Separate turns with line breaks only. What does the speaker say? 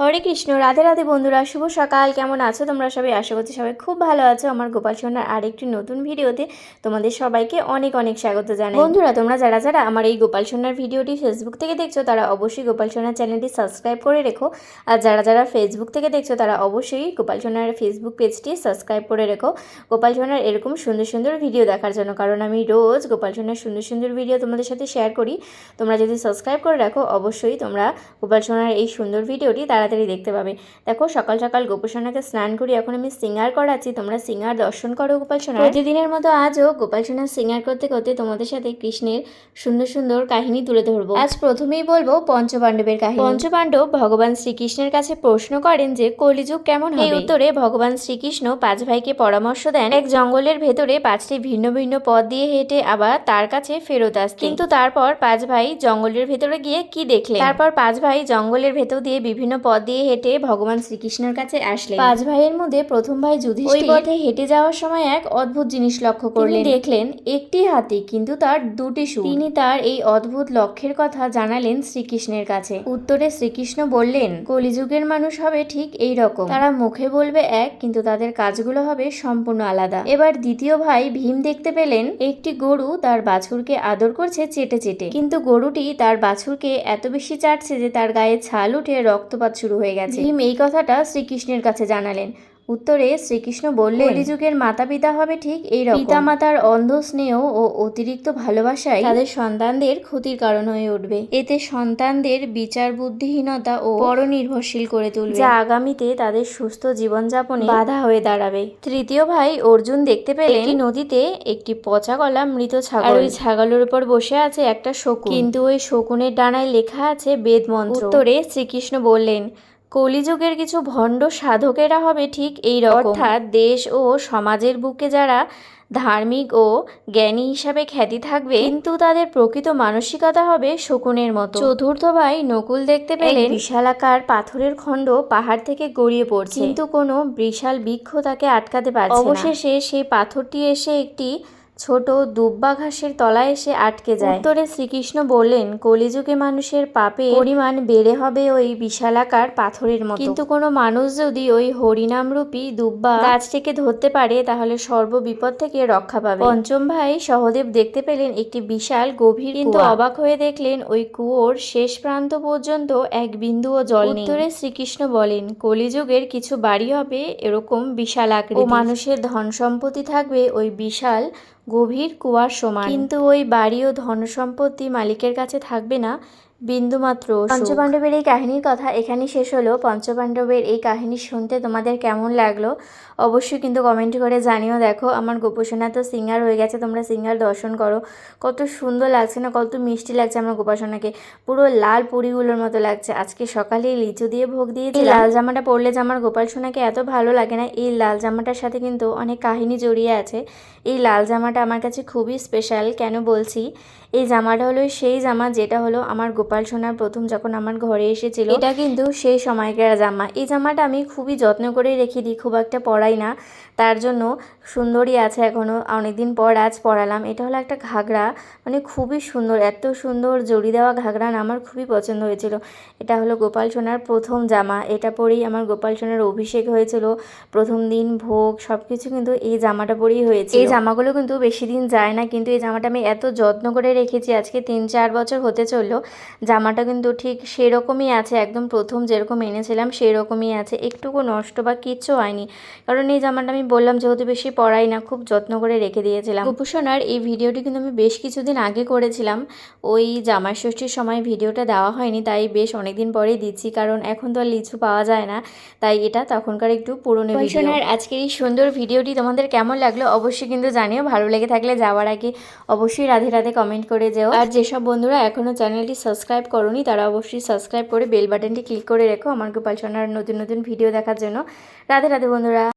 হরে কৃষ্ণ, রাধে রাধে বন্ধুরা, শুভ সকাল। কেমন আছো তোমরা সবাই? আশা করছি সবাই খুব ভালো আছো। আমার গোপাল সোনার আরেকটি নতুন ভিডিওতে তোমাদের সবাইকে অনেক অনেক স্বাগত জানাই। বন্ধুরা, তোমরা যারা যারা আমার এই গোপাল সোনার ভিডিওটি ফেসবুক থেকে দেখছ, তারা অবশ্যই গোপাল সোনার চ্যানেলটি সাবস্ক্রাইব করে রেখো। আর যারা যারা ফেসবুক থেকে দেখছ, তারা অবশ্যই গোপাল সোনার ফেসবুক পেজটি সাবস্ক্রাইব করে রেখো। গোপাল সোনার এরকম সুন্দর সুন্দর ভিডিও দেখার জন্য। কারণ আমি রোজ গোপাল সোনার সুন্দর সুন্দর ভিডিও তোমাদের সাথে শেয়ার করি। তোমরা যদি সাবস্ক্রাইব করে রাখো, অবশ্যই তোমরা গোপাল সোনার এই সুন্দর ভিডিওটি তাড়াতাড়ি দেখতে পাবে। দেখো সকাল সকাল গোপালসোনাকে স্নান করি এখন আমি সিঙ্গার করাচ্ছি। তোমরা সিঙ্গার দর্শন করো গোপালসোনা প্রতিদিনের মতো আজও গোপালসোনা সিঙ্গার করতে করতে তোমাদের সাথে কৃষ্ণের সুন্দর সুন্দর কাহিনী তুলে ধরবো। আজ প্রথমেই বলব পঞ্চপাণ্ডবের কাহিনী। পঞ্চপাণ্ডব ভগবান শ্রীকৃষ্ণের কাছে প্রশ্ন করেন যে কলিযুগ কেমন হবে? এই উত্তরে ভগবান শ্রীকৃষ্ণ পাঁচ ভাইকে পরামর্শ দেন এক জঙ্গলের ভেতরে পাঁচটি ভিন্ন ভিন্ন পথ দিয়ে হেঁটে আবার তার কাছে ফেরত আসতে। কিন্তু তারপর পাঁচ ভাই জঙ্গলের ভেতরে গিয়ে কি দেখলেন? তারপর পাঁচ ভাই জঙ্গলের ভেতর দিয়ে বিভিন্ন পথ দিয়ে হেঁটে ভগবান শ্রীকৃষ্ণের কাছে আসলেন। পাঁচ ভাইয়ের মধ্যে প্রথম ভাই যুধিষ্ঠির ওই পথে হেঁটে যাওয়ার সময় এক অদ্ভুত জিনিস লক্ষ্য করলেন। দেখলেন একটি হাতি কিন্তু তার দুটি সুর। তিনি তার এই অদ্ভুত লক্ষ্যের কথা জানালেন শ্রীকৃষ্ণের কাছে। উত্তরে শ্রীকৃষ্ণ বললেন কলিযুগের মানুষ হবে ঠিক এই রকম। তারা মুখে বলবে এক কিন্তু তাদের কাজগুলো হবে সম্পূর্ণ আলাদা। এবার দ্বিতীয় ভাই ভীম দেখতে পেলেন একটি গরু তার বাছুরকে আদর করছে চেটে চেটে। কিন্তু গরুটি তার বাছুরকে এত বেশি চাটছে যে তার গায়ে ছাল উঠে রক্তপাত শুরু হয়ে গেছে। ভীম এই কথাটা শ্রীকৃষ্ণের কাছে জানালেন। উত্তরে শ্রীকৃষ্ণ বললেন কলিযুগের মাতা পিতা হবে ঠিক এই পিতা মাতার অন্ধ স্নেহ ও অতিরিক্ত ভালোবাসায় তাদের সন্তানদের ক্ষতির কারণ হয়ে উঠবে। এতে সন্তানদের বিচার বুদ্ধিহীনতা ও পরনির্ভরশীল করে তুলবে। যা আগামীতে তাদের সুস্থ জীবনযাপনে বাধা হয়ে দাঁড়াবে। তৃতীয় ভাই অর্জুন দেখতে পেলেন একটি নদীতে একটি পচা গলা মৃত ছাগল। আর ওই ছাগলের উপর বসে আছে একটা শকুন। কিন্তু ওই শকুনের ডানায় লেখা আছে বেদ মন্ত্র উত্তরে শ্রীকৃষ্ণ বললেন কলিযুগের কিছু ভণ্ড সাধকেরা হবে ঠিক এই অর্থাৎ দেশ ও সমাজের বুকে যারা ধার্মিক ও জ্ঞানী হিসাবে খ্যাতি থাকবে কিন্তু তাদের প্রকৃত মানসিকতা হবে শকুনের মতো। চতুর্থ ভাই নকুল দেখতে পেলেন বিশালাকার পাথরের খণ্ড পাহাড় থেকে গড়িয়ে পড়ছে। কিন্তু কোনো বিশাল বৃক্ষ তাকে আটকাতে পারছে অবশেষে সেই পাথরটি এসে একটি ছোট দুব্বা ঘাসের তলায় এসে আটকে যায়। উত্তরে শ্রীকৃষ্ণ বললেন কলিযুগে মানুষের পাপের পরিমাণ বেড়ে হবে ওই বিশালাকার পাথরের মতো। কিন্তু কোনো মানুষ যদি ওই হরিনামরূপী দুব্বা গাছটিকে ধরতে পারে তাহলে সর্ব বিপদ থেকে রক্ষা পাবে। পঞ্চম ভাই সহদেব দেখতে পেলেন একটি বিশাল গভীর কিন্তু অবাক হয়ে দেখলেন ওই কুয়োর শেষ প্রান্ত পর্যন্ত এক বিন্দুও জল নেই। উত্তরে শ্রীকৃষ্ণ বলেন কলিযুগের কিছু বাড়ি হবে এরকম বিশাল আকৃতি ও মানুষের ধন সম্পত্তি থাকবে ওই বিশাল গভীর কুয়ার সমান। কিন্তু ওই বাড়ি ও ধনসম্পত্তি মালিকের কাছে থাকবে না বিন্দুমাত্র পঞ্চপাণ্ডবের এই কাহিনীর কথা এখানেই শেষ হলো। পঞ্চপাণ্ডবের এই কাহিনী শুনতে তোমাদের কেমন লাগল অবশ্যই কিন্তু কমেন্ট করে জানিও। দেখো আমার গোপোষণা তো সিঙ্গার হয়ে গেছে তোমরা সিঙ্গার দর্শন করো। কত সুন্দর লাগছে না কত মিষ্টি লাগছে আমার গোপাসনাকে। পুরো লাল পুরিগুলোর মতো লাগছে। আজকে সকালে লিচু দিয়ে ভোগ দিয়েছি লাল জামাটা পরলে যে আমার গোপাল সোনাকে এত ভালো লাগে না এই লাল জামাটার সাথে কিন্তু অনেক কাহিনী জড়িয়ে আছে। এই লাল জামাটা আমার কাছে খুবই স্পেশাল কেন বলছি? এই জামাটা হলো সেই জামা যেটা হলো আমার গোপাল সোনার প্রথম যখন আমার ঘরে এসেছিল এটা কিন্তু সেই সময়কার জামা। এই জামাটা আমি খুবই যত্ন করে রেখে দিই খুব একটা পরাই না। তার জন্য সুন্দরই আছে এখনও অনেকদিন পর আজ পরালাম। এটা হলো একটা ঘাগরা মানে খুবই সুন্দর এত সুন্দর জড়ি দেওয়া ঘাগরা না আমার খুবই পছন্দ হয়েছিল। এটা হলো গোপাল সোনার প্রথম জামা। এটা পরেই আমার গোপাল সোনার অভিষেক হয়েছিল। প্রথম দিন ভোগ সব কিছু কিন্তু এই জামাটা পরেই হয়েছে এই জামাগুলো কিন্তু বেশি দিন যায় না কিন্তু এই জামাটা আমি এত যত্ন করে রেখেছি আজকে তিন চার বছর হতে চলল। জামাটা কিন্তু ঠিক সেরকমই আছে, একদম প্রথম যেরকম এনেছিলাম সেই রকমই আছে, একটুকু নষ্ট বা কিচ্ছু হয়নি। কারণ এই জামাটা আমি বললাম যেহেতু বেশি পরাই না, খুব যত্ন করে রেখে দিয়েছিলাম। কুপুসোনার এই ভিডিওটি কিন্তু আমি বেশ কিছুদিন আগে করেছিলাম। ওই জামাই ষষ্ঠীর সময় ভিডিওটা দেওয়া হয়নি, তাই বেশ অনেকদিন পরেই দিচ্ছি, কারণ এখন তো আর লিচু পাওয়া যায় না, তাই এটা তখনকার একটু পুরনো কুপুসোনার আজকের এই সুন্দর ভিডিওটি তোমাদের কেমন লাগল অবশ্যই কিন্তু জানিও, ভালো লেগে থাকলে যাওয়ার আগে অবশ্যই রাধে রাধে কমেন্ট করে যেও। আর যেসব বন্ধুরা এখনও চ্যানেলটি সাবস্ক্রাইব করনি, তারা অবশ্যই সাবস্ক্রাইব করে বেল বাটনটি ক্লিক করে রেখো। আমার গোপাল সোনার নতুন নতুন ভিডিও দেখার জন্য। রাধে রাধে বন্ধুরা।